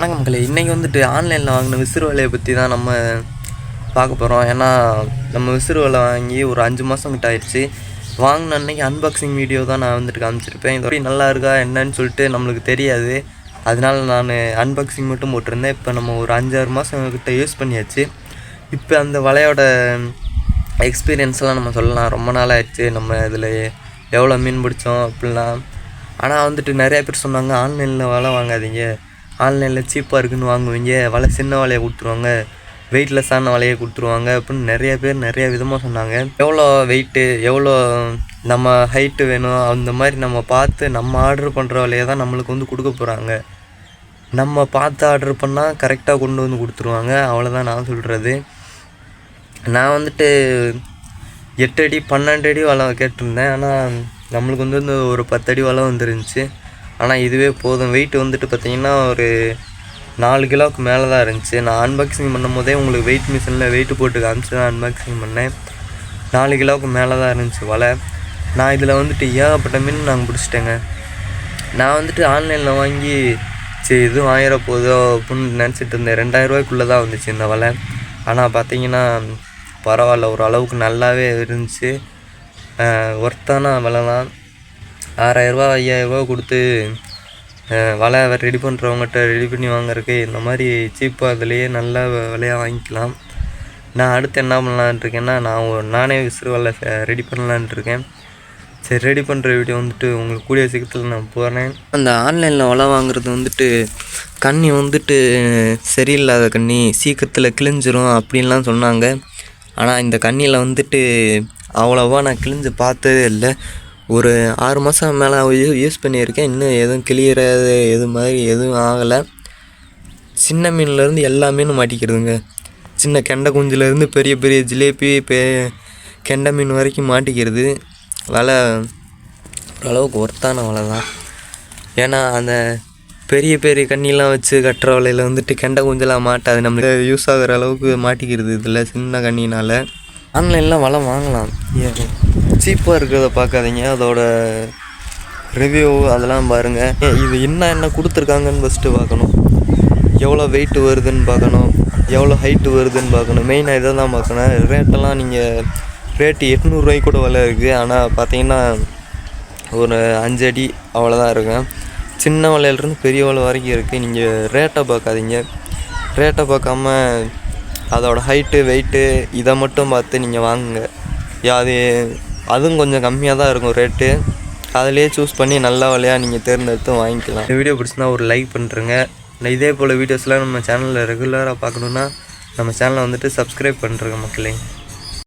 வணக்கம் மக்களே இன்றைக்கி வந்துட்டு ஆன்லைனில் வாங்கின விசிறு வலையை பற்றி தான் நம்ம பார்க்க போகிறோம் ஏன்னா நம்ம விசிறு வலை வாங்கி ஒரு அஞ்சு மாதம் கிட்ட ஆயிடுச்சு. வாங்கின அன்றைக்கி அன்பாக்சிங் வீடியோ தான் நான் வந்துட்டு காமிச்சிருப்பேன். இது வரைக்கும் நல்லா இருக்கா என்னன்னு சொல்லிட்டு நம்மளுக்கு தெரியாது. அதனால நான் அன்பாக்சிங் மட்டும் போட்டிருந்தேன். இப்போ நம்ம ஒரு அஞ்சாறு மாதம் கிட்ட யூஸ் பண்ணியாச்சு. இப்போ அந்த வலையோட எக்ஸ்பீரியன்ஸ்லாம் நம்ம சொல்லலாம். ரொம்ப நாள் ஆயிடுச்சு. நம்ம இதில் எவ்வளோ மீன் பிடிச்சோம் அப்படிலாம். ஆனால் வந்துட்டு நிறையா பேர் சொன்னாங்க ஆன்லைனில் வலை வாங்காதீங்க. ஆன்லைனில் சீப்பாக இருக்குன்னு வாங்குவீங்க வலை சின்ன வலையை கொடுத்துருவாங்க வெயிட்லெஸ்ஸான வலையை கொடுத்துருவாங்க அப்படின்னு நிறைய பேர் நிறைய விதமாக சொன்னாங்க. எவ்வளோ வெயிட்டு எவ்வளோ நம்ம ஹைட்டு வேணும் அந்த மாதிரி நம்ம பார்த்து நம்ம ஆர்டர் பண்ணுற வலையை தான் நம்மளுக்கு வந்து கொடுக்க போகிறாங்க நம்ம பார்த்து ஆர்டர் பண்ணால் கரெக்டாக கொண்டு வந்து கொடுத்துருவாங்க அவ்வளோதான் நான் சொல்கிறது நான் வந்துட்டு எட்டு அடி பன்னெண்டு அடி வலை கேட்டிருந்தேன். ஆனால் நம்மளுக்கு வந்து இந்த ஒரு பத்தடி வலை வந்துருந்துச்சு. ஆனால் இதுவே போதும். வெயிட் வந்துட்டு பார்த்திங்கன்னா ஒரு நாலு கிலோவுக்கு மேலே தான் இருந்துச்சு. நான் அன்பாக்சிங் பண்ணும் போதே உங்களுக்கு வெயிட் மிஷினில் வெயிட் போட்டு காமிச்சு தான் அன்பாக்சிங் பண்ணேன். நாலு கிலோவுக்கு மேலே தான் இருந்துச்சு வலை. நான் இதில் வந்துட்டு ஏகப்பட்ட மீன் நாங்கள் பிடிச்சிட்டேங்க. நான் வந்துட்டு ஆன்லைனில் வாங்கி சரி இதுவும் ஆயிரம் போதோ அப்படின்னு நினச்சிட்டு இருந்தேன். ரெண்டாயிரரூவாய்க்குள்ளே தான் வந்துச்சு இந்த வலை. ஆனால் பார்த்தீங்கன்னா பரவாயில்ல. ஒரு அளவுக்கு நல்லாவே இருந்துச்சு. ஒர்த்தான விலை தான் ஆறாயிரரூபா ஐயாயிரரூபா கொடுத்து வலை ரெடி பண்ணுறவங்ககிட்ட ரெடி பண்ணி வாங்குறதுக்கு இந்த மாதிரி சீப்பாக அதுலேயே நல்ல விலையாக வாங்கிக்கலாம். நான் அடுத்து என்ன பண்ணலான்னு இருக்கேன்னா நான் நானே விசிறு வலை ரெடி பண்ணலான்ட்டு இருக்கேன். சரி ரெடி பண்ணுற வீடியோ வந்துட்டு உங்களுக்கு கூடிய சீக்கிரத்தில் நான் போகிறேன் அந்த ஆன்லைனில் வலை வாங்குறது வந்துட்டு கண்ணி வந்துட்டு சரியில்லாத கண்ணி சீக்கிரத்தில் கிழிஞ்சிரும் அப்படின்லாம் சொன்னாங்க. ஆனால் இந்த கண்ணியில் வந்துட்டு அவ்வளோவா நான் கிழிஞ்சு பார்த்ததே இல்லை. ஒரு ஆறு மாதம் மேலே யூஸ் பண்ணியிருக்கேன். இன்னும் எதுவும் கிளியறது எது மாதிரி எதுவும் ஆகலை. சின்ன மீன்லேருந்து எல்லா மீனும் மாட்டிக்கிறதுங்க. சின்ன கெண்டை குஞ்சுலேருந்து பெரிய பெரிய ஜிலேபி பெ கெண்டை மீன் வரைக்கும் மாட்டிக்கிறது. வலை ஓரளவுக்கு ஒர்த்தான வலை தான். ஏன்னா அந்த பெரிய பெரிய கண்ணிலாம் வச்சு கட்டுற வலையில் வந்துட்டு கெண்டை குஞ்செல்லாம் மாட்டாது. நம்மளுக்கு யூஸ் ஆகிற அளவுக்கு மாட்டிக்கிறது இதில் சின்ன கண்ணினால். ஆன்லைனில் வலை வாங்கலாம். சீப்பாக இருக்கிறத பார்க்காதீங்க. அதோட ரிவ்யூ அதெல்லாம் பாருங்கள் இது என்ன என்ன கொடுத்துருக்காங்கன்னு ஃபஸ்ட்டு பார்க்கணும். எவ்வளோ வெயிட்டு வருதுன்னு பார்க்கணும். எவ்வளோ ஹைட்டு வருதுன்னு பார்க்கணும். மெயினாக இதை தான் பார்க்கணும். ரேட்டெல்லாம் நீங்கள் ரேட்டு எட்நூறுரூவாய்க்கு கூட விலை இருக்குது ஆனால் பார்த்தீங்கன்னா ஒரு அஞ்சு அடி அவ்வளோதான் இருக்கும் சின்ன வலையிலேருந்து பெரிய வலை வரைக்கும் இருக்குது நீங்கள் ரேட்டை பார்க்காதீங்க. ரேட்டை பார்க்காம அதோட ஹைட்டு வெயிட்டு இதை மட்டும் பார்த்து நீங்கள் வாங்குங்க. அது அதுவும் கொஞ்சம் கம்மியாக தான் இருக்கும் ரேட்டு அதிலே சூஸ் பண்ணி நல்ல வழியாக நீங்கள் தேர்ந்தெடுத்து வாங்கிக்கலாம். இந்த வீடியோ பிடிச்சிருந்தா ஒரு லைக் பண்ணுறேங்க இதே போல் வீடியோஸ்லாம் நம்ம சேனலில் ரெகுலராக பார்க்கணுன்னா நம்ம சேனலை வந்துட்டு சப்ஸ்கிரைப் பண்ணுறேங்க மக்களே.